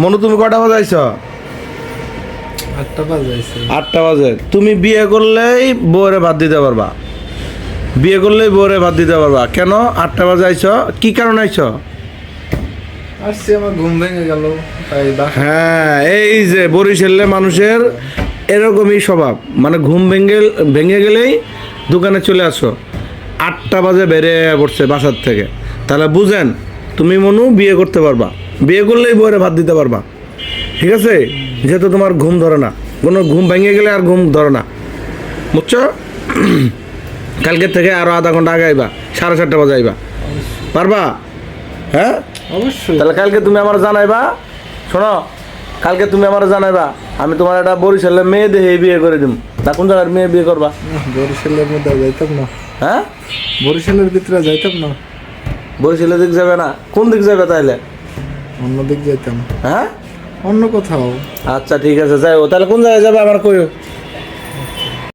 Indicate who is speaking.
Speaker 1: মনু তুমি কটা বাজে আইছ?
Speaker 2: আটটা বাজাইছে
Speaker 1: আটটা বাজে। তুমি বিয়ে করলেই বউরে ভাত দিতে পারবা। বিয়ে করলেই বউরে ভাত দিতে পারবা। কেন? আটটা বাজে আইছ? কি কারণে আইছ?
Speaker 2: আসছি আমার ঘুম ভেঙে গেল।
Speaker 1: হ্যাঁ এই যে বরিশালে মানুষের এরকমই স্বভাব। মানে ঘুম ভেঙে ভেঙে গেলেই দোকানে চলে আসো। আটটা বাজে বেড়ে পড়ছে বাসার থেকে। তাহলে বুঝেন তুমি মনু বিয়ে করতে পারবা। বিয়ে করলেই বউরে ভাত দিতে পারবা। ঠিক আছে? যেহেতু তোমার ঘুম ধরে না। কোনো ঘুম ভেঙে গেলে আর ঘুম ধরে না। বুঝছ? কালকের থেকে আরও আধা ঘণ্টা আগে আইবা। সাড়ে চারটা বাজে আইবা। পারবা? হ্যাঁ?
Speaker 2: অবশ্যই।
Speaker 1: তাহলে কালকে তুমি আমার জানাইবা। শোনো কালকে তুমি আমার জানাইবা। আমি তোমার একটা বরিশালে মেয়ে দেহে বিয়ে করে দিম। না কোন জায়গার মেয়ে বিয়ে করবা?
Speaker 2: বরিশালের মধ্যে যাইতাম না।
Speaker 1: হ্যাঁ?
Speaker 2: বরিশালের ভিতরে যাইতাম না।
Speaker 1: বরিশালের দিক যাবে না। কোন দিক যাবে তাইলে
Speaker 2: অন্য দিক যাইতাম।
Speaker 1: হ্যাঁ?
Speaker 2: অন্য কোথাও।
Speaker 1: আচ্ছা ঠিক আছে যাই ও তাহলে কোন জায়গায় যাবে? আমার কইও।